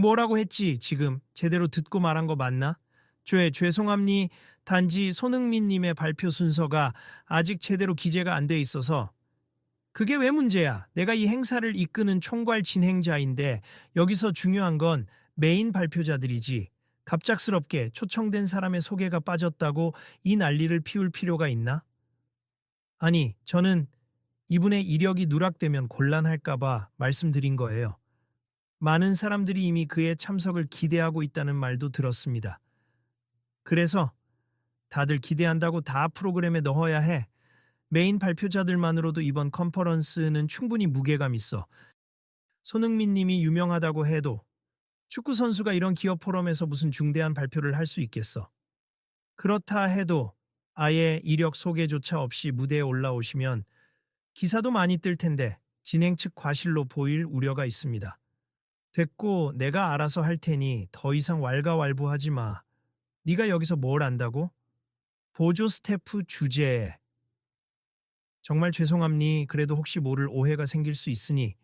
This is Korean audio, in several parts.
뭐라고 했지 지금 제대로 듣고 말한 거 맞나? 죄 죄송합니 단지 손흥민님의 발표 순서가 아직 제대로 기재가 안 돼 있어서 그게 왜 문제야? 내가 이 행사를 이끄는 총괄 진행자인데 여기서 중요한 건 메인 발표자들이지. 갑작스럽게 초청된 사람의 소개가 빠졌다고 이 난리를 피울 필요가 있나? 아니, 저는 이분의 이력이 누락되면 곤란할까봐 말씀드린 거예요. 많은 사람들이 이미 그의 참석을 기대하고 있다는 말도 들었습니다. 그래서 다들 기대한다고 다 프로그램에 넣어야 해. 메인 발표자들만으로도 이번 컨퍼런스는 충분히 무게감 있어. 손흥민 님이 유명하다고 해도 축구 선수가 이런 기업 포럼에서 무슨 중대한 발표를 할 수 있겠어. 그렇다 해도 아예 이력 소개조차 없이 무대에 올라오시면 기사도 많이 뜰 텐데 진행 측 과실로 보일 우려가 있습니다. 됐고 내가 알아서 할 테니 더 이상 왈가왈부하지 마. 네가 여기서 뭘 안다고? 보조 스태프 주제에. 정말 죄송합니. 그래도 혹시 모를 오해가 생길 수 있으니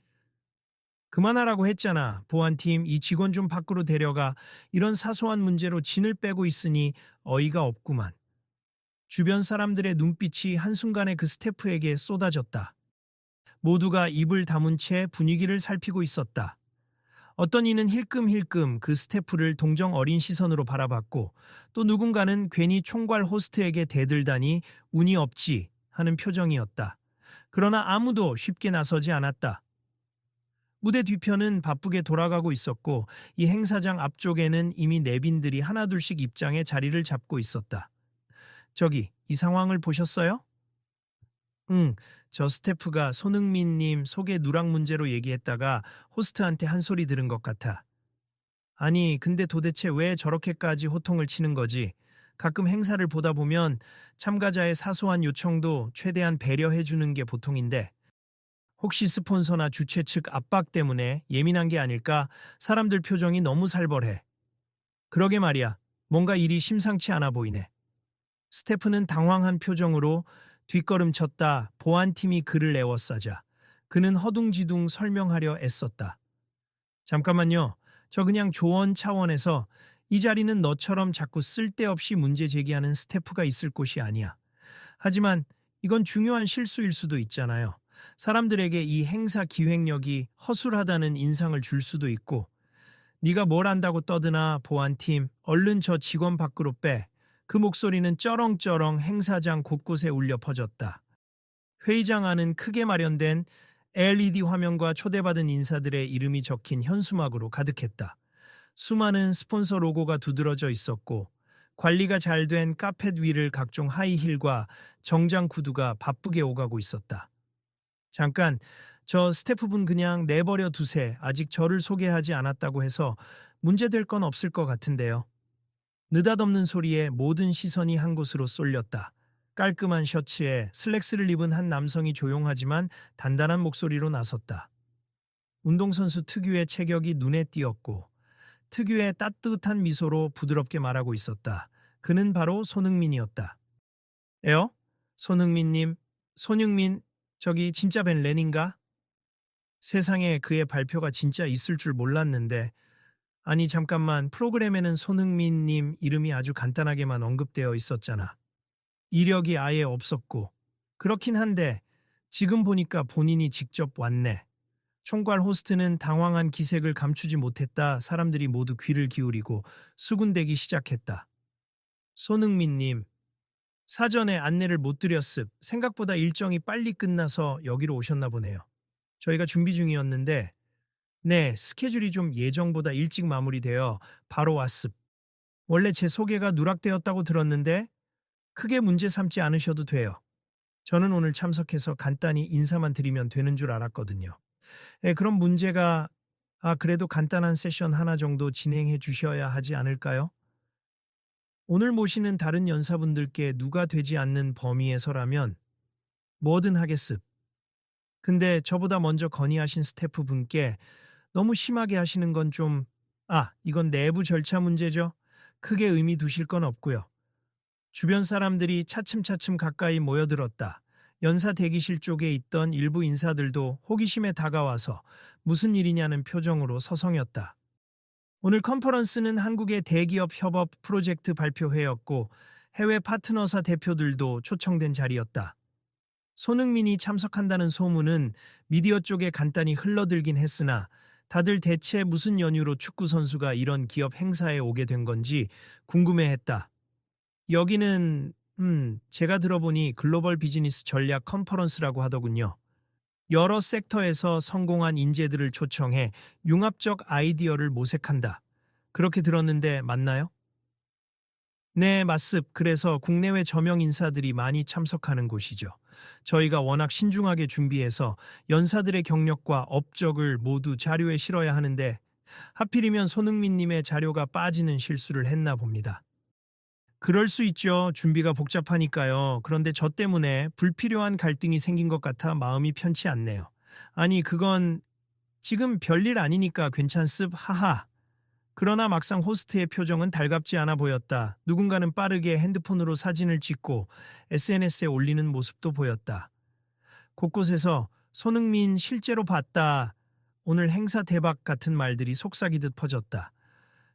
그만하라고 했잖아. 보안팀 이 직원 좀 밖으로 데려가 이런 사소한 문제로 진을 빼고 있으니 어이가 없구만. 주변 사람들의 눈빛이 한순간에 그 스태프에게 쏟아졌다. 모두가 입을 다문 채 분위기를 살피고 있었다. 어떤 이는 힐끔힐끔 그 스태프를 동정 어린 시선으로 바라봤고 또 누군가는 괜히 총괄 호스트에게 대들다니 운이 없지 하는 표정이었다. 그러나 아무도 쉽게 나서지 않았다. 무대 뒤편은 바쁘게 돌아가고 있었고 이 행사장 앞쪽에는 이미 내빈들이 하나둘씩 입장에 자리를 잡고 있었다. 저기 이 상황을 보셨어요? 응, 저 스태프가 손흥민님 소개 누락 문제로 얘기했다가 호스트한테 한 소리 들은 것 같아. 아니, 근데 도대체 왜 저렇게까지 호통을 치는 거지? 가끔 행사를 보다 보면 참가자의 사소한 요청도 최대한 배려해 주는 게 보통인데 혹시 스폰서나 주최 측 압박 때문에 예민한 게 아닐까 사람들 표정이 너무 살벌해. 그러게 말이야. 뭔가 일이 심상치 않아 보이네. 스태프는 당황한 표정으로 뒷걸음쳤다 보안팀이 그를 애워싸자 그는 허둥지둥 설명하려 애썼다. 잠깐만요. 저 그냥 조언 차원에서 이 자리는 너처럼 자꾸 쓸데없이 문제 제기하는 스태프가 있을 곳이 아니야. 하지만 이건 중요한 실수일 수도 있잖아요. 사람들에게 이 행사 기획력이 허술하다는 인상을 줄 수도 있고 네가 뭘 안다고 떠드나 보안팀 얼른 저 직원 밖으로 빼. 그 목소리는 쩌렁쩌렁 행사장 곳곳에 울려 퍼졌다. 회의장 안은 크게 마련된 LED 화면과 초대받은 인사들의 이름이 적힌 현수막으로 가득했다. 수많은 스폰서 로고가 두드러져 있었고 관리가 잘 된 카펫 위를 각종 하이힐과 정장 구두가 바쁘게 오가고 있었다. 잠깐 저 스태프분 그냥 내버려 두세 아직 저를 소개하지 않았다고 해서 문제될 건 없을 것 같은데요. 느닷없는 소리에 모든 시선이 한 곳으로 쏠렸다. 깔끔한 셔츠에 슬랙스를 입은 한 남성이 조용하지만 단단한 목소리로 나섰다. 운동선수 특유의 체격이 눈에 띄었고 특유의 따뜻한 미소로 부드럽게 말하고 있었다. 그는 바로 손흥민이었다. 에어? 손흥민님, 손흥민, 저기 진짜 벤 렌인가? 세상에 그의 발표가 진짜 있을 줄 몰랐는데 아니 잠깐만 프로그램에는 손흥민님 이름이 아주 간단하게만 언급되어 있었잖아. 이력이 아예 없었고 그렇긴 한데 지금 보니까 본인이 직접 왔네. 총괄 호스트는 당황한 기색을 감추지 못했다. 사람들이 모두 귀를 기울이고 수군대기 시작했다. 손흥민님, 사전에 안내를 못 드렸습. 생각보다 일정이 빨리 끝나서 여기로 오셨나 보네요. 저희가 준비 중이었는데 네, 스케줄이 좀 예정보다 일찍 마무리되어 바로 왔습. 원래 제 소개가 누락되었다고 들었는데 크게 문제 삼지 않으셔도 돼요. 저는 오늘 참석해서 간단히 인사만 드리면 되는 줄 알았거든요. 예, 그럼 문제가 아, 그래도 간단한 세션 하나 정도 진행해 주셔야 하지 않을까요? 오늘 모시는 다른 연사분들께 누가 되지 않는 범위에서라면 뭐든 하겠습. 근데 저보다 먼저 건의하신 스태프분께 너무 심하게 하시는 건 좀, 아, 이건 내부 절차 문제죠. 크게 의미 두실 건 없고요. 주변 사람들이 차츰차츰 가까이 모여들었다. 연사 대기실 쪽에 있던 일부 인사들도 호기심에 다가와서 무슨 일이냐는 표정으로 서성였다. 오늘 컨퍼런스는 한국의 대기업 협업 프로젝트 발표회였고 해외 파트너사 대표들도 초청된 자리였다. 손흥민이 참석한다는 소문은 미디어 쪽에 간단히 흘러들긴 했으나 다들 대체 무슨 연유로 축구 선수가 이런 기업 행사에 오게 된 건지 궁금해했다. 여기는 음, 제가 들어보니 글로벌 비즈니스 전략 컨퍼런스라고 하더군요. 여러 섹터에서 성공한 인재들을 초청해 융합적 아이디어를 모색한다. 그렇게 들었는데 맞나요? 네, 맞습. 그래서 국내외 저명 인사들이 많이 참석하는 곳이죠. 저희가 워낙 신중하게 준비해서 연사들의 경력과 업적을 모두 자료에 실어야 하는데 하필이면 손흥민님의 자료가 빠지는 실수를 했나 봅니다. 그럴 수 있죠. 준비가 복잡하니까요. 그런데 저 때문에 불필요한 갈등이 생긴 것 같아 마음이 편치 않네요. 아니, 그건 지금 별일 아니니까 괜찮습, 하하. 그러나 막상 호스트의 표정은 달갑지 않아 보였다. 누군가는 빠르게 핸드폰으로 사진을 찍고 SNS에 올리는 모습도 보였다. 곳곳에서 손흥민 실제로 봤다. 오늘 행사 대박 같은 말들이 속삭이듯 퍼졌다.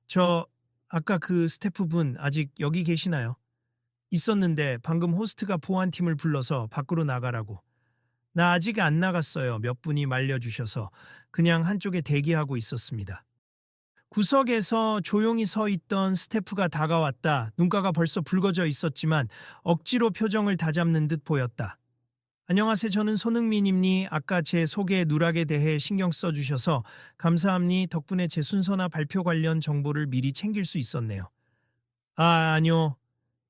저 아까 그 스태프분 아직 여기 계시나요? 있었는데 방금 호스트가 보안팀을 불러서 밖으로 나가라고. 나 아직 안 나갔어요. 몇 분이 말려주셔서 그냥 한쪽에 대기하고 있었습니다. 구석에서 조용히 서 있던 스태프가 다가왔다. 눈가가 벌써 붉어져 있었지만 억지로 표정을 다잡는 듯 보였다. 안녕하세요. 저는 손흥민입니. 아까 제 소개 누락에 대해 신경 써주셔서 감사합니. 덕분에 제 순서나 발표 관련 정보를 미리 챙길 수 있었네요. 아, 아니요.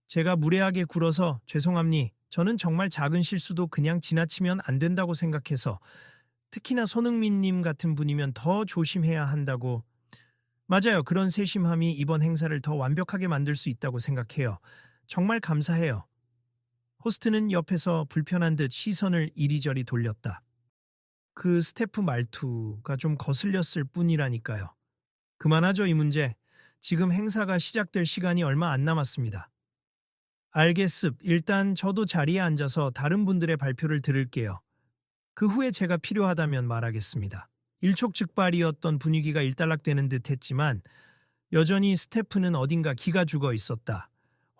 제가 무례하게 굴어서 죄송합니. 저는 정말 작은 실수도 그냥 지나치면 안 된다고 생각해서 특히나 손흥민님 같은 분이면 더 조심해야 한다고. 맞아요. 그런 세심함이 이번 행사를 더 완벽하게 만들 수 있다고 생각해요. 정말 감사해요. 호스트는 옆에서 불편한 듯 시선을 이리저리 돌렸다. 그 스태프 말투가 좀 거슬렸을 뿐이라니까요. 그만하죠, 이 문제. 지금 행사가 시작될 시간이 얼마 안 남았습니다. 알겠습. 일단 저도 자리에 앉아서 다른 분들의 발표를 들을게요. 그 후에 제가 필요하다면 말하겠습니다. 일촉즉발이었던 분위기가 일단락되는 듯 했지만 여전히 스태프는 어딘가 기가 죽어 있었다.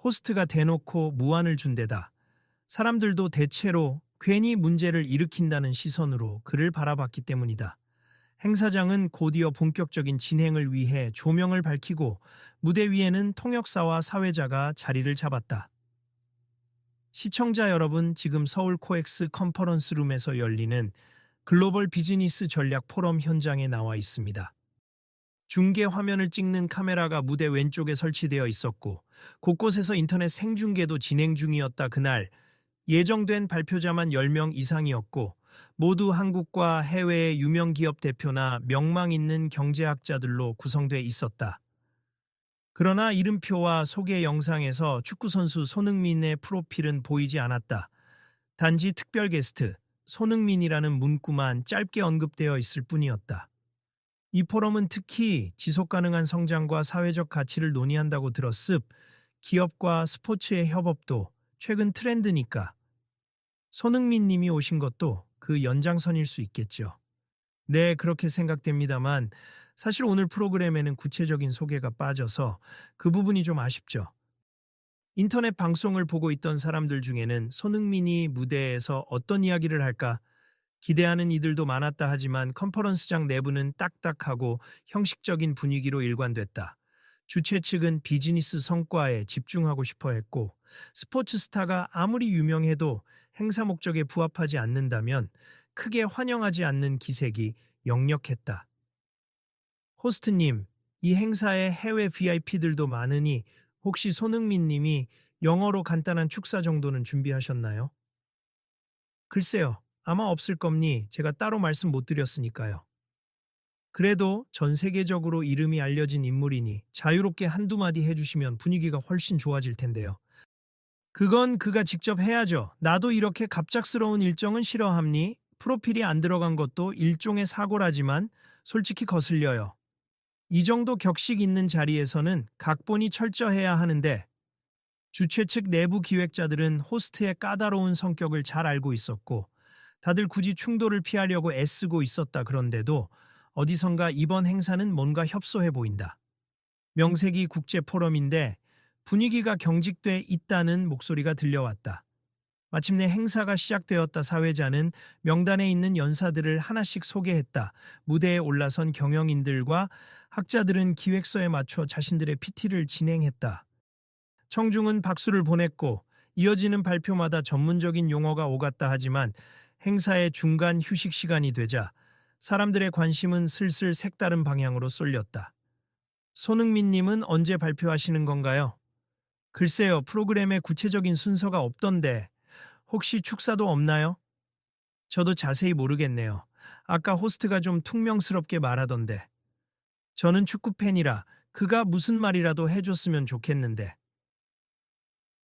호스트가 대놓고 무안을 준 데다 사람들도 대체로 괜히 문제를 일으킨다는 시선으로 그를 바라봤기 때문이다. 행사장은 곧이어 본격적인 진행을 위해 조명을 밝히고 무대 위에는 통역사와 사회자가 자리를 잡았다. 시청자 여러분, 지금 서울 코엑스 컨퍼런스 룸에서 열리는 글로벌 비즈니스 전략 포럼 현장에 나와 있습니다. 중계 화면을 찍는 카메라가 무대 왼쪽에 설치되어 있었고 곳곳에서 인터넷 생중계도 진행 중이었다 그날 예정된 발표자만 10명 이상이었고 모두 한국과 해외의 유명 기업 대표나 명망 있는 경제학자들로 구성돼 있었다. 그러나 이름표와 소개 영상에서 축구선수 손흥민의 프로필은 보이지 않았다. 단지 특별 게스트, 손흥민이라는 문구만 짧게 언급되어 있을 뿐이었다. 이 포럼은 특히 지속 가능한 성장과 사회적 가치를 논의한다고 들었습 기업과 스포츠의 협업도 최근 트렌드니까 손흥민 님이 오신 것도 그 연장선일 수 있겠죠. 네, 그렇게 생각됩니다만 사실 오늘 프로그램에는 구체적인 소개가 빠져서 그 부분이 좀 아쉽죠. 인터넷 방송을 보고 있던 사람들 중에는 손흥민이 무대에서 어떤 이야기를 할까 기대하는 이들도 많았다 하지만 컨퍼런스장 내부는 딱딱하고 형식적인 분위기로 일관됐다. 주최 측은 비즈니스 성과에 집중하고 싶어 했고 스포츠 스타가 아무리 유명해도 행사 목적에 부합하지 않는다면 크게 환영하지 않는 기색이 역력했다. 호스트님, 이 행사에 해외 VIP들도 많으니 혹시 손흥민 님이 영어로 간단한 축사 정도는 준비하셨나요? 글쎄요. 아마 없을 겁니. 제가 따로 말씀 못 드렸으니까요. 그래도 전 세계적으로 이름이 알려진 인물이니 자유롭게 한두 마디 해주시면 분위기가 훨씬 좋아질 텐데요. 그건 그가 직접 해야죠. 나도 이렇게 갑작스러운 일정은 싫어함니. 프로필이 안 들어간 것도 일종의 사고라지만 솔직히 거슬려요. 이 정도 격식 있는 자리에서는 각본이 철저해야 하는데 주최 측 내부 기획자들은 호스트의 까다로운 성격을 잘 알고 있었고 다들 굳이 충돌을 피하려고 애쓰고 있었다 그런데도 어디선가 이번 행사는 뭔가 협소해 보인다. 명색이 국제 포럼인데 분위기가 경직돼 있다는 목소리가 들려왔다. 마침내 행사가 시작되었다 사회자는 명단에 있는 연사들을 하나씩 소개했다. 무대에 올라선 경영인들과 학자들은 기획서에 맞춰 자신들의 PT를 진행했다. 청중은 박수를 보냈고 이어지는 발표마다 전문적인 용어가 오갔다 하지만 행사의 중간 휴식 시간이 되자 사람들의 관심은 슬슬 색다른 방향으로 쏠렸다. 손흥민님은 언제 발표하시는 건가요? 글쎄요, 프로그램에 구체적인 순서가 없던데 혹시 축사도 없나요? 저도 자세히 모르겠네요. 아까 호스트가 좀 퉁명스럽게 말하던데. 저는 축구 팬이라 그가 무슨 말이라도 해줬으면 좋겠는데.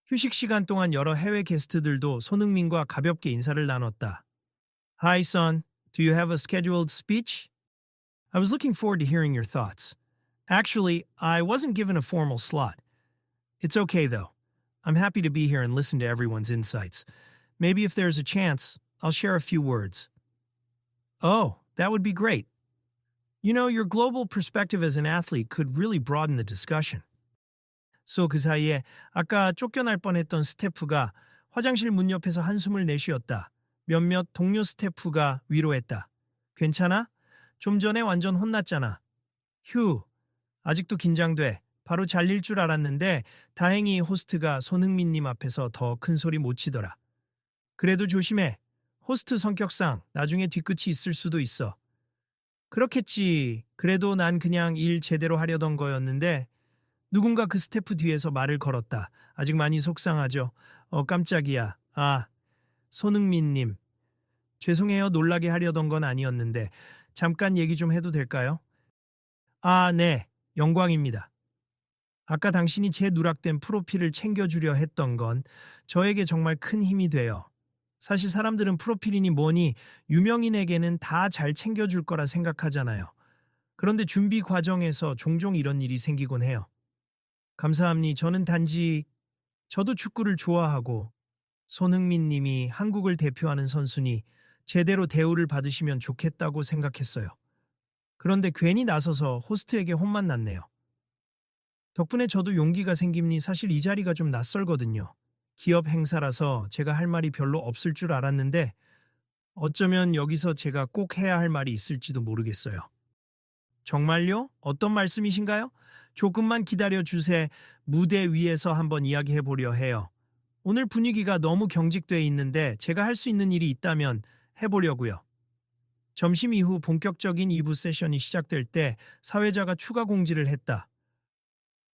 휴식 시간 동안 여러 해외 게스트들도 손흥민과 가볍게 인사를 나눴다. Hi son, do you have a scheduled speech? I was looking forward to hearing your thoughts. Actually, I wasn't given a formal slot. It's okay though. I'm happy to be here and listen to everyone's insights. Maybe if there's a chance, I'll share a few words. Oh, that would be great. You know, your global perspective as an athlete could really broaden the discussion. 소그 사이에 아까 쫓겨날 뻔했던 스태프가 화장실 문 옆에서 한숨을 내쉬었다. 몇몇 동료 스태프가 위로했다. 괜찮아? 좀 전에 완전 혼났잖아. 휴, 아직도 긴장돼. 바로 잘릴 줄 알았는데 다행히 호스트가 손흥민님 앞에서 더 큰 소리 못 치더라. 그래도 조심해. 호스트 성격상 나중에 뒤끝이 있을 수도 있어. 그렇겠지. 그래도 난 그냥 일 제대로 하려던 거였는데 누군가 그 스태프 뒤에서 말을 걸었다. 아직 많이 속상하죠. 어 깜짝이야. 아, 손흥민님. 죄송해요. 놀라게 하려던 건 아니었는데 잠깐 얘기 좀 해도 될까요? 아, 네. 영광입니다. 아까 당신이 제 누락된 프로필을 챙겨주려 했던 건 저에게 정말 큰 힘이 돼요. 사실 사람들은 프로필이니 뭐니 유명인에게는 다 잘 챙겨줄 거라 생각하잖아요. 그런데 준비 과정에서 종종 이런 일이 생기곤 해요. 감사합니. 저는 단지 저도 축구를 좋아하고 손흥민 님이 한국을 대표하는 선수니 제대로 대우를 받으시면 좋겠다고 생각했어요. 그런데 괜히 나서서 호스트에게 혼만 났네요. 덕분에 저도 용기가 생김니 사실 이 자리가 좀 낯설거든요. 기업 행사라서 제가 할 말이 별로 없을 줄 알았는데 어쩌면 여기서 제가 꼭 해야 할 말이 있을지도 모르겠어요. 정말요? 어떤 말씀이신가요? 조금만 기다려 주세. 무대 위에서 한번 이야기해 보려 해요. 오늘 분위기가 너무 경직돼 있는데 제가 할 수 있는 일이 있다면 해보려고요. 점심 이후 본격적인 2부 세션이 시작될 때 사회자가 추가 공지를 했다.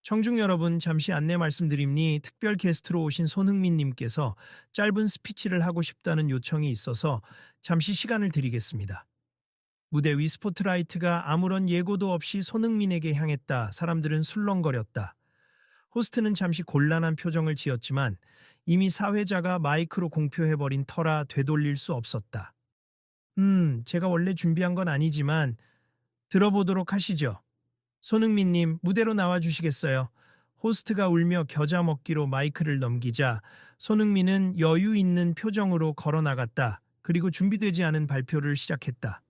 청중 여러분 잠시 안내 말씀드립니 특별 게스트로 오신 손흥민님께서 짧은 스피치를 하고 싶다는 요청이 있어서 잠시 시간을 드리겠습니다. 무대 위 스포트라이트가 아무런 예고도 없이 손흥민에게 향했다. 사람들은 술렁거렸다. 호스트는 잠시 곤란한 표정을 지었지만 이미 사회자가 마이크로 공표해버린 터라 되돌릴 수 없었다. 음, 제가 원래 준비한 건 아니지만 들어보도록 하시죠. 손흥민님, 무대로 나와주시겠어요? 호스트가 울며 겨자 먹기로 마이크를 넘기자 손흥민은 여유 있는 표정으로 걸어 나갔다. 그리고 준비되지 않은 발표를 시작했다.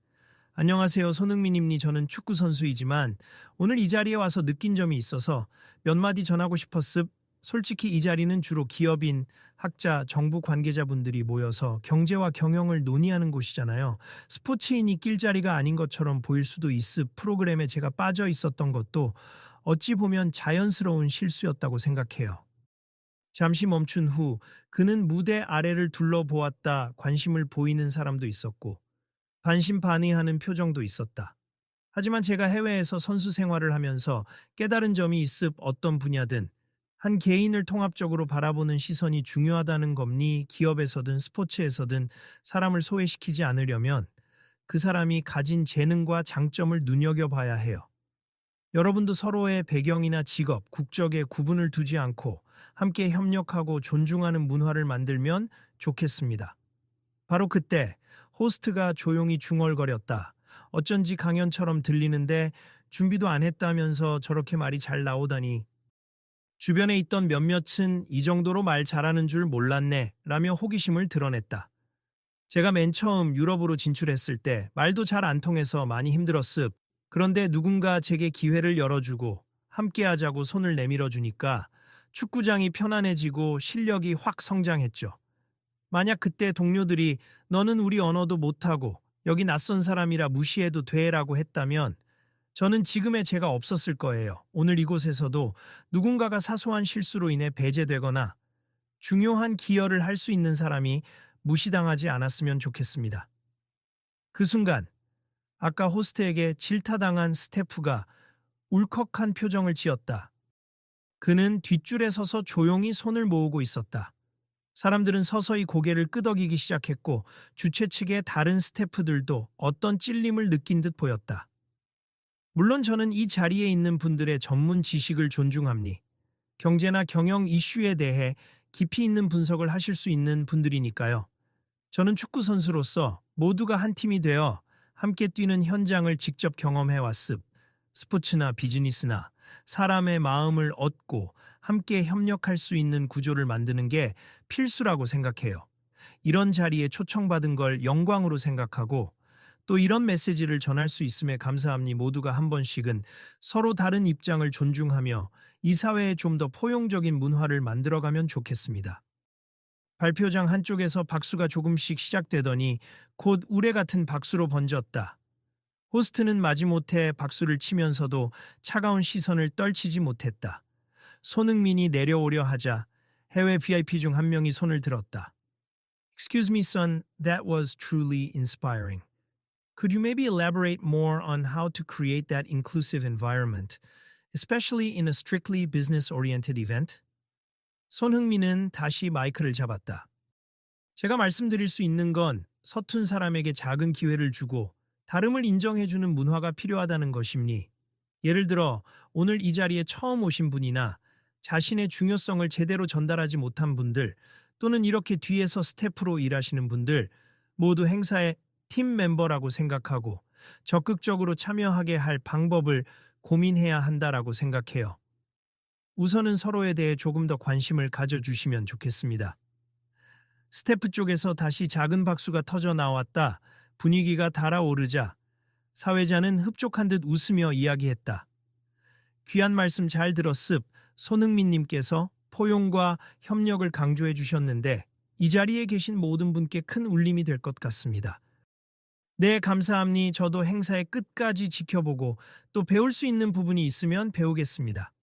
안녕하세요. 손흥민입니. 저는 축구 선수이지만 오늘 이 자리에 와서 느낀 점이 있어서 몇 마디 전하고 싶었습. 솔직히 이 자리는 주로 기업인, 학자, 정부 관계자분들이 모여서 경제와 경영을 논의하는 곳이잖아요. 스포츠인이 낄 자리가 아닌 것처럼 보일 수도 있습. 프로그램에 제가 빠져 있었던 것도 어찌 보면 자연스러운 실수였다고 생각해요. 잠시 멈춘 후 그는 무대 아래를 둘러보았다. 관심을 보이는 사람도 있었고 반신반의하는 표정도 있었다. 하지만 제가 해외에서 선수 생활을 하면서 깨달은 점이 있습 어떤 분야든 한 개인을 통합적으로 바라보는 시선이 중요하다는 겁니 기업에서든 스포츠에서든 사람을 소외시키지 않으려면 그 사람이 가진 재능과 장점을 눈여겨봐야 해요. 여러분도 서로의 배경이나 직업, 국적에 구분을 두지 않고 함께 협력하고 존중하는 문화를 만들면 좋겠습니다. 바로 그때 호스트가 조용히 중얼거렸다. 어쩐지 강연처럼 들리는데 준비도 안 했다면서 저렇게 말이 잘 나오다니. 주변에 있던 몇몇은 이 정도로 말 잘하는 줄 몰랐네 라며 호기심을 드러냈다. 제가 맨 처음 유럽으로 진출했을 때 말도 잘 안 통해서 많이 힘들었습. 그런데 누군가 제게 기회를 열어주고 함께 하자고 손을 내밀어 주니까 축구장이 편안해지고 실력이 확 성장했죠. 만약 그때 동료들이 너는 우리 언어도 못하고 여기 낯선 사람이라 무시해도 돼라고 했다면 저는 지금의 제가 없었을 거예요. 오늘 이곳에서도 누군가가 사소한 실수로 인해 배제되거나 중요한 기여를 할 수 있는 사람이 무시당하지 않았으면 좋겠습니다. 그 순간 아까 호스트에게 질타당한 스태프가 울컥한 표정을 지었다. 그는 뒷줄에 서서 조용히 손을 모으고 있었다. 사람들은 서서히 고개를 끄덕이기 시작했고 주최 측의 다른 스태프들도 어떤 찔림을 느낀 듯 보였다. 물론 저는 이 자리에 있는 분들의 전문 지식을 존중합니. 경제나 경영 이슈에 대해 깊이 있는 분석을 하실 수 있는 분들이니까요. 저는 축구 선수로서 모두가 한 팀이 되어 함께 뛰는 현장을 직접 경험해 왔습. 스포츠나 비즈니스나 사람의 마음을 얻고 함께 협력할 수 있는 구조를 만드는 게 필수라고 생각해요. 이런 자리에 초청받은 걸 영광으로 생각하고 또 이런 메시지를 전할 수 있음에 감사합니 모두가 한 번씩은 서로 다른 입장을 존중하며 이 사회에 좀 더 포용적인 문화를 만들어가면 좋겠습니다. 발표장 한쪽에서 박수가 조금씩 시작되더니 곧 우레 같은 박수로 번졌다. 호스트는 마지못해 박수를 치면서도 차가운 시선을 떨치지 못했다. 손흥민이 내려오려 하자 해외 VIP 중 한 명이 손을 들었다. Excuse me, son, that was truly inspiring. Could you maybe elaborate more on how to create that inclusive environment, especially in a strictly business-oriented event? 손흥민은 다시 마이크를 잡았다. 제가 말씀드릴 수 있는 건 서툰 사람에게 작은 기회를 주고 다름을 인정해주는 문화가 필요하다는 것입니. 예를 들어 오늘 이 자리에 처음 오신 분이나 자신의 중요성을 제대로 전달하지 못한 분들 또는 이렇게 뒤에서 스태프로 일하시는 분들 모두 행사의 팀 멤버라고 생각하고 적극적으로 참여하게 할 방법을 고민해야 한다라고 생각해요. 우선은 서로에 대해 조금 더 관심을 가져주시면 좋겠습니다. 스태프 쪽에서 다시 작은 박수가 터져 나왔다. 분위기가 달아오르자 사회자는 흡족한 듯 웃으며 이야기했다. 귀한 말씀 잘 들었습. 손흥민님께서 포용과 협력을 강조해 주셨는데 이 자리에 계신 모든 분께 큰 울림이 될 것 같습니다. 네, 감사합니. 저도 행사의 끝까지 지켜보고 또 배울 수 있는 부분이 있으면 배우겠습니다.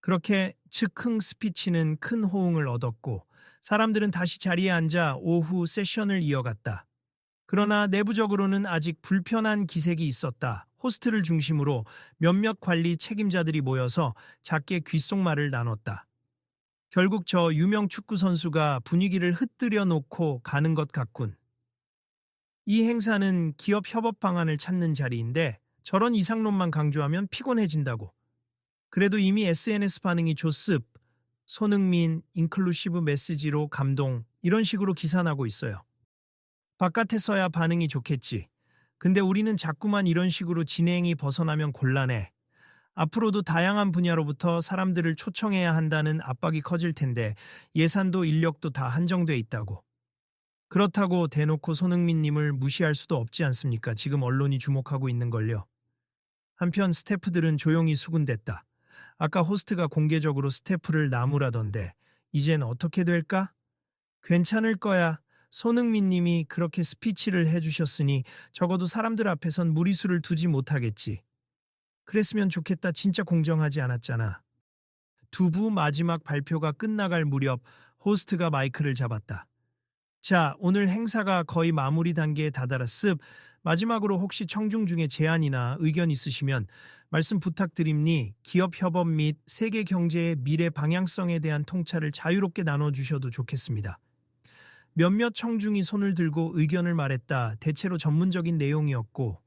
그렇게 즉흥 스피치는 큰 호응을 얻었고 사람들은 다시 자리에 앉아 오후 세션을 이어갔다. 그러나 내부적으로는 아직 불편한 기색이 있었다. 호스트를 중심으로 몇몇 관리 책임자들이 모여서 작게 귓속말을 나눴다. 결국 저 유명 축구 선수가 분위기를 흩뜨려 놓고 가는 것 같군. 이 행사는 기업 협업 방안을 찾는 자리인데 저런 이상론만 강조하면 피곤해진다고. 그래도 이미 SNS 반응이 좋습. 손흥민, 인클루시브 메시지로 감동, 이런 식으로 기사나고 있어요. 바깥에서야 반응이 좋겠지. 근데 우리는 자꾸만 이런 식으로 진행이 벗어나면 곤란해. 앞으로도 다양한 분야로부터 사람들을 초청해야 한다는 압박이 커질 텐데 예산도 인력도 다 한정돼 있다고. 그렇다고 대놓고 손흥민님을 무시할 수도 없지 않습니까? 지금 언론이 주목하고 있는 걸요. 한편 스태프들은 조용히 수군댔다. 아까 호스트가 공개적으로 스태프를 나무라던데 이젠 어떻게 될까? 괜찮을 거야. 손흥민 님이 그렇게 스피치를 해주셨으니 적어도 사람들 앞에선 무리수를 두지 못하겠지. 그랬으면 좋겠다. 진짜 공정하지 않았잖아. 두부 마지막 발표가 끝나갈 무렵 호스트가 마이크를 잡았다. 자, 오늘 행사가 거의 마무리 단계에 다다랐습. 마지막으로 혹시 청중 중에 제안이나 의견 있으시면 말씀 부탁드립니. 기업 협업 및 세계 경제의 미래 방향성에 대한 통찰을 자유롭게 나눠주셔도 좋겠습니다. 몇몇 청중이 손을 들고 의견을 말했다. 대체로 전문적인 내용이었고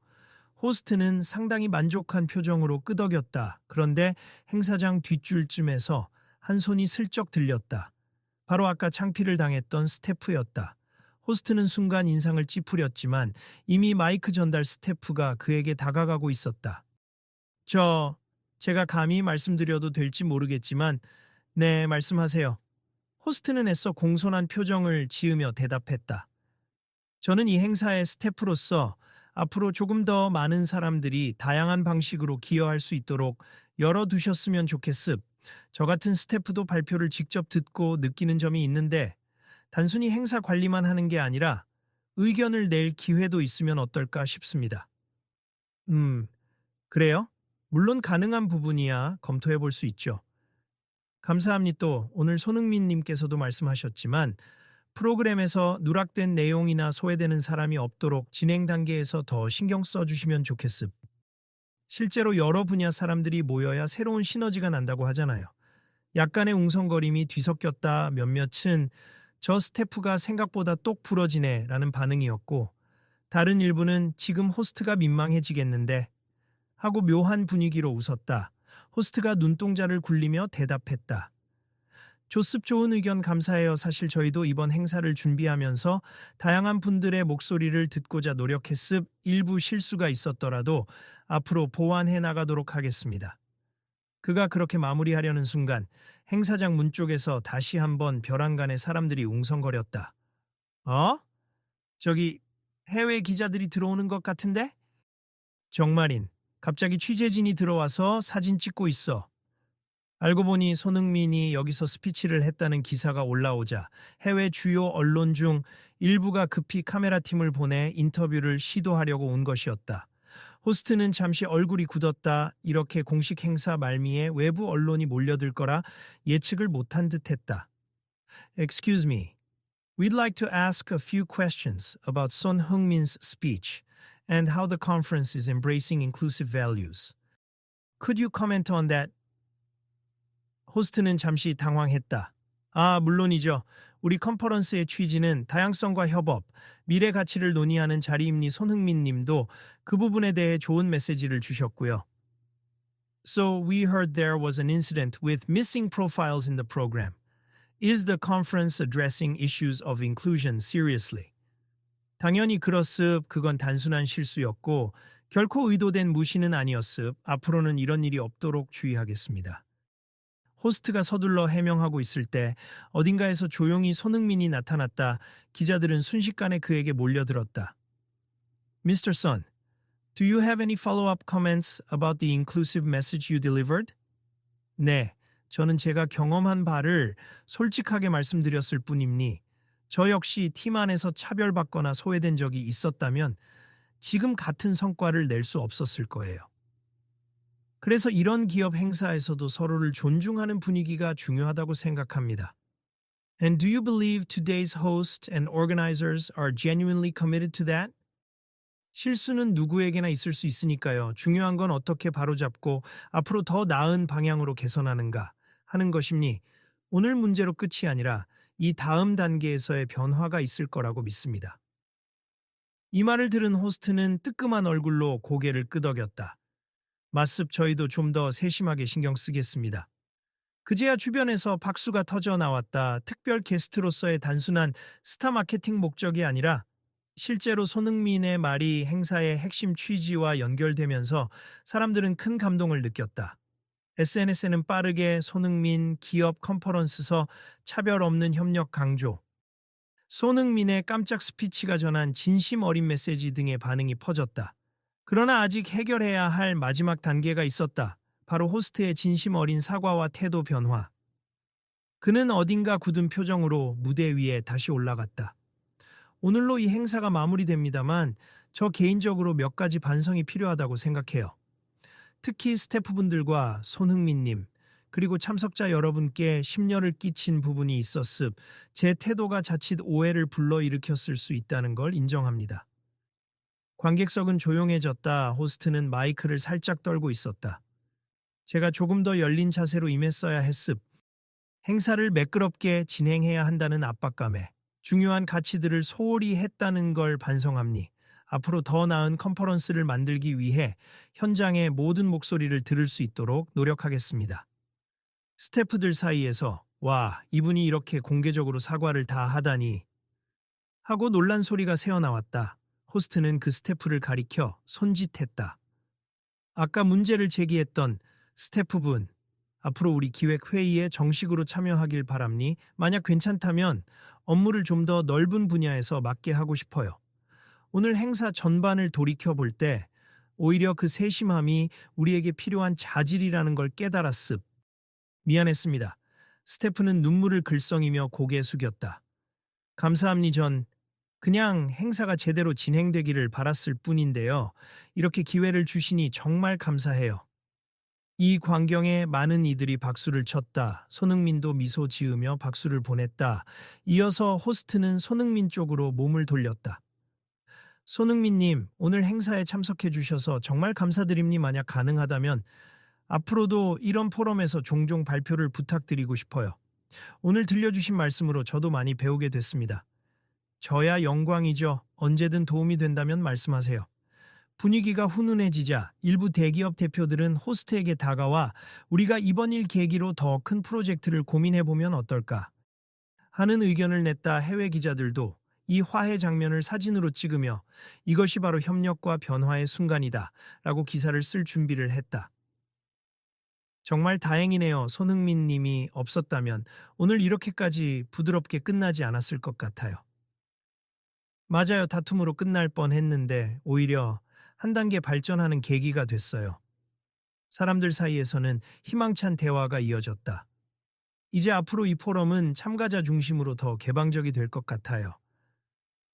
호스트는 상당히 만족한 표정으로 끄덕였다. 그런데 행사장 뒷줄쯤에서 한 손이 슬쩍 들렸다. 바로 아까 창피를 당했던 스태프였다. 호스트는 순간 인상을 찌푸렸지만 이미 마이크 전달 스태프가 그에게 다가가고 있었다. 저, 제가 감히 말씀드려도 될지 모르겠지만, 네, 말씀하세요. 호스트는 애써 공손한 표정을 지으며 대답했다. 저는 이 행사의 스태프로서 앞으로 조금 더 많은 사람들이 다양한 방식으로 기여할 수 있도록 열어두셨으면 좋겠습. 저 같은 스태프도 발표를 직접 듣고 느끼는 점이 있는데 단순히 행사 관리만 하는 게 아니라 의견을 낼 기회도 있으면 어떨까 싶습니다. 음, 그래요? 물론 가능한 부분이야 검토해 볼 수 있죠. 감사합니다. 또 오늘 손흥민 님께서도 말씀하셨지만 프로그램에서 누락된 내용이나 소외되는 사람이 없도록 진행 단계에서 더 신경 써주시면 좋겠습. 실제로 여러 분야 사람들이 모여야 새로운 시너지가 난다고 하잖아요. 약간의 웅성거림이 뒤섞였다 몇몇은 저 스태프가 생각보다 똑 부러지네 라는 반응이었고 다른 일부는 지금 호스트가 민망해지겠는데 하고 묘한 분위기로 웃었다. 호스트가 눈동자를 굴리며 대답했다. 조습 좋은 의견 감사해요. 사실 저희도 이번 행사를 준비하면서 다양한 분들의 목소리를 듣고자 노력했습 일부 실수가 있었더라도 앞으로 보완해 나가도록 하겠습니다. 그가 그렇게 마무리하려는 순간 행사장 문 쪽에서 다시 한번 벼랑간에 사람들이 웅성거렸다. 어? 저기 해외 기자들이 들어오는 것 같은데? 정말인. 갑자기 취재진이 들어와서 사진 찍고 있어. 알고 보니 손흥민이 여기서 스피치를 했다는 기사가 올라오자 해외 주요 언론 중 일부가 급히 카메라 팀을 보내 인터뷰를 시도하려고 온 것이었다. 호스트는 잠시 얼굴이 굳었다. 이렇게 공식 행사 말미에 외부 언론이 몰려들 거라 예측을 못한 듯했다. Excuse me. We'd like to ask a few questions about Son Heung-min's speech and how the conference is embracing inclusive values. Could you comment on that? 호스트는 잠시 당황했다. 아, 물론이죠. 우리 컨퍼런스의 취지는 다양성과 협업, 미래 가치를 논의하는 자리임니 손흥민 님도 그 부분에 대해 좋은 메시지를 주셨고요. So we heard there was an incident with missing profiles in the program. Is the conference addressing issues of inclusion seriously? 당연히 그렇습. 그건 단순한 실수였고 결코 의도된 무시는 아니었습. 앞으로는 이런 일이 없도록 주의하겠습니다. 호스트가 서둘러 해명하고 있을 때 어딘가에서 조용히 손흥민이 나타났다. 기자들은 순식간에 그에게 몰려들었다. Mr. Son, do you have any follow-up comments about the inclusive message you delivered? 네, 저는 제가 경험한 바를 솔직하게 말씀드렸을 뿐입니. 저 역시 팀 안에서 차별받거나 소외된 적이 있었다면 지금 같은 성과를 낼 수 없었을 거예요. 그래서 이런 기업 행사에서도 서로를 존중하는 분위기가 중요하다고 생각합니다. And do you believe today's host and organizers are genuinely committed to that? 실수는 누구에게나 있을 수 있으니까요. 중요한 건 어떻게 바로잡고 앞으로 더 나은 방향으로 개선하는가 하는 것입니. 오늘 문제로 끝이 아니라 이 다음 단계에서의 변화가 있을 거라고 믿습니다. 이 말을 들은 호스트는 뜨끔한 얼굴로 고개를 끄덕였다. 맞습 저희도 좀 더 세심하게 신경 쓰겠습니다. 그제야 주변에서 박수가 터져 나왔다. 특별 게스트로서의 단순한 스타 마케팅 목적이 아니라 실제로 손흥민의 말이 행사의 핵심 취지와 연결되면서 사람들은 큰 감동을 느꼈다. SNS에는 빠르게 손흥민 기업 컨퍼런스서 차별 없는 협력 강조, 손흥민의 깜짝 스피치가 전한 진심 어린 메시지 등의 반응이 퍼졌다. 그러나 아직 해결해야 할 마지막 단계가 있었다. 바로 호스트의 진심 어린 사과와 태도 변화. 그는 어딘가 굳은 표정으로 무대 위에 다시 올라갔다. 오늘로 이 행사가 마무리됩니다만 저 개인적으로 몇 가지 반성이 필요하다고 생각해요. 특히 스태프분들과 손흥민님, 그리고 참석자 여러분께 심려를 끼친 부분이 있었습. 제 태도가 자칫 오해를 불러일으켰을 수 있다는 걸 인정합니다. 관객석은 조용해졌다. 호스트는 마이크를 살짝 떨고 있었다. 제가 조금 더 열린 자세로 임했어야 했습. 행사를 매끄럽게 진행해야 한다는 압박감에 중요한 가치들을 소홀히 했다는 걸 반성합니. 앞으로 더 나은 컨퍼런스를 만들기 위해 현장의 모든 목소리를 들을 수 있도록 노력하겠습니다. 스태프들 사이에서 와, 이분이 이렇게 공개적으로 사과를 다 하다니 하고 놀란 소리가 새어나왔다. 호스트는 그 스태프를 가리켜 손짓했다. 아까 문제를 제기했던 스태프분, 앞으로 우리 기획회의에 정식으로 참여하길 바랍니. 만약 괜찮다면 업무를 좀 더 넓은 분야에서 맡게 하고 싶어요. 오늘 행사 전반을 돌이켜 볼 때 오히려 그 세심함이 우리에게 필요한 자질이라는 걸 깨달았습. 미안했습니다. 스태프는 눈물을 글썽이며 고개 숙였다. 감사합니 전 그냥 행사가 제대로 진행되기를 바랐을 뿐인데요. 이렇게 기회를 주시니 정말 감사해요. 이 광경에 많은 이들이 박수를 쳤다. 손흥민도 미소 지으며 박수를 보냈다. 이어서 호스트는 손흥민 쪽으로 몸을 돌렸다. 손흥민님, 오늘 행사에 참석해 주셔서 정말 감사드립니 만약 가능하다면 앞으로도 이런 포럼에서 종종 발표를 부탁드리고 싶어요. 오늘 들려주신 말씀으로 저도 많이 배우게 됐습니다. 저야 영광이죠. 언제든 도움이 된다면 말씀하세요. 분위기가 훈훈해지자 일부 대기업 대표들은 호스트에게 다가와 우리가 이번 일 계기로 더 큰 프로젝트를 고민해 보면 어떨까 하는 의견을 냈다 해외 기자들도 이 화해 장면을 사진으로 찍으며 이것이 바로 협력과 변화의 순간이다 라고 기사를 쓸 준비를 했다. 정말 다행이네요. 손흥민 님이 없었다면 오늘 이렇게까지 부드럽게 끝나지 않았을 것 같아요. 맞아요. 다툼으로 끝날 뻔 했는데 오히려 한 단계 발전하는 계기가 됐어요. 사람들 사이에서는 희망찬 대화가 이어졌다. 이제 앞으로 이 포럼은 참가자 중심으로 더 개방적이 될 것 같아요.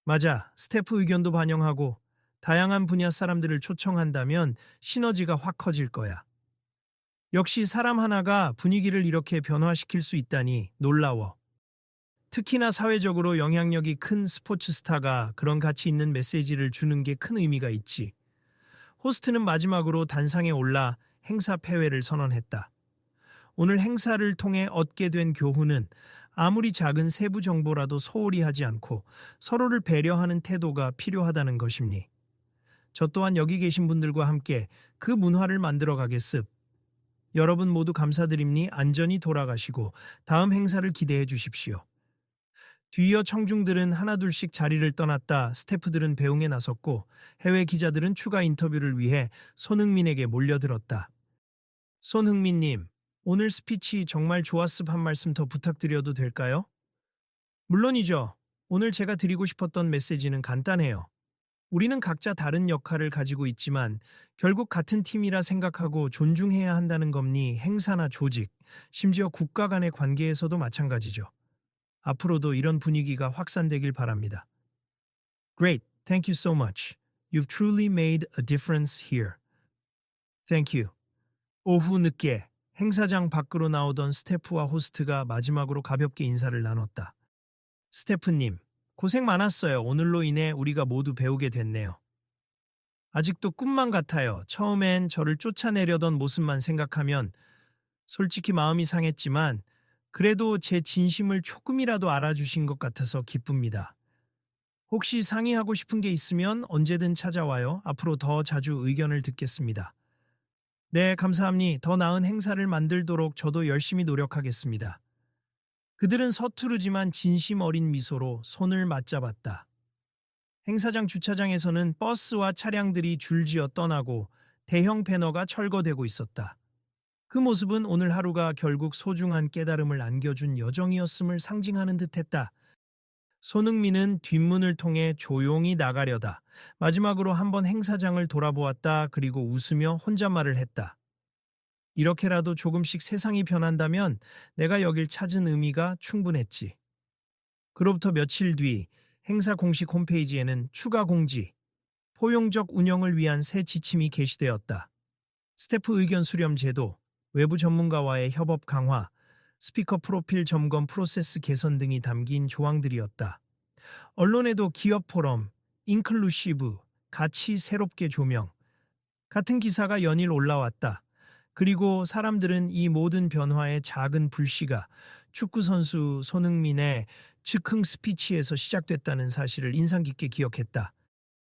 맞아. 스태프 의견도 반영하고 다양한 분야 사람들을 초청한다면 시너지가 확 커질 거야. 역시 사람 하나가 분위기를 이렇게 변화시킬 수 있다니 놀라워. 특히나 사회적으로 영향력이 큰 스포츠 스타가 그런 가치 있는 메시지를 주는 게 큰 의미가 있지. 호스트는 마지막으로 단상에 올라 행사 폐회를 선언했다. 오늘 행사를 통해 얻게 된 교훈은 아무리 작은 세부 정보라도 소홀히 하지 않고 서로를 배려하는 태도가 필요하다는 것입니. 저 또한 여기 계신 분들과 함께 그 문화를 만들어 가겠습. 여러분 모두 감사드립니 안전히 돌아가시고 다음 행사를 기대해 주십시오. 뒤이어 청중들은 하나둘씩 자리를 떠났다 스태프들은 배웅에 나섰고 해외 기자들은 추가 인터뷰를 위해 손흥민에게 몰려들었다. 손흥민님, 오늘 스피치 정말 좋았습 한 말씀 더 부탁드려도 될까요? 물론이죠. 오늘 제가 드리고 싶었던 메시지는 간단해요. 우리는 각자 다른 역할을 가지고 있지만 결국 같은 팀이라 생각하고 존중해야 한다는 겁니 행사나 조직, 심지어 국가 간의 관계에서도 마찬가지죠. 앞으로도 이런 분위기가 확산되길 바랍니다. Great, thank you so much. You've truly made a difference here. Thank you. 오후 늦게 행사장 밖으로 나오던 스태프와 호스트가 마지막으로 가볍게 인사를 나눴다. 스태프님, 고생 많았어요. 오늘로 인해 우리가 모두 배우게 됐네요. 아직도 꿈만 같아요. 처음엔 저를 쫓아내려던 모습만 생각하면 솔직히 마음이 상했지만 그래도 제 진심을 조금이라도 알아주신 것 같아서 기쁩니다. 혹시 상의하고 싶은 게 있으면 언제든 찾아와요. 앞으로 더 자주 의견을 듣겠습니다. 네, 감사합니다. 더 나은 행사를 만들도록 저도 열심히 노력하겠습니다. 그들은 서투르지만 진심 어린 미소로 손을 맞잡았다. 행사장 주차장에서는 버스와 차량들이 줄지어 떠나고 대형 배너가 철거되고 있었다. 그 모습은 오늘 하루가 결국 소중한 깨달음을 안겨준 여정이었음을 상징하는 듯했다. 손흥민은 뒷문을 통해 조용히 나가려다 마지막으로 한번 행사장을 돌아보았다. 그리고 웃으며 혼잣말을 했다. 이렇게라도 조금씩 세상이 변한다면 내가 여길 찾은 의미가 충분했지. 그로부터 며칠 뒤 행사 공식 홈페이지에는 추가 공지, 포용적 운영을 위한 새 지침이 게시되었다. 스태프 의견 수렴 제도, 외부 전문가와의 협업 강화, 스피커 프로필 점검 프로세스 개선 등이 담긴 조항들이었다. 언론에도 기업 포럼, 인클루시브, 가치 새롭게 조명 같은 기사가 연일 올라왔다. 그리고 사람들은 이 모든 변화의 작은 불씨가 축구선수 손흥민의 즉흥 스피치에서 시작됐다는 사실을 인상 깊게 기억했다.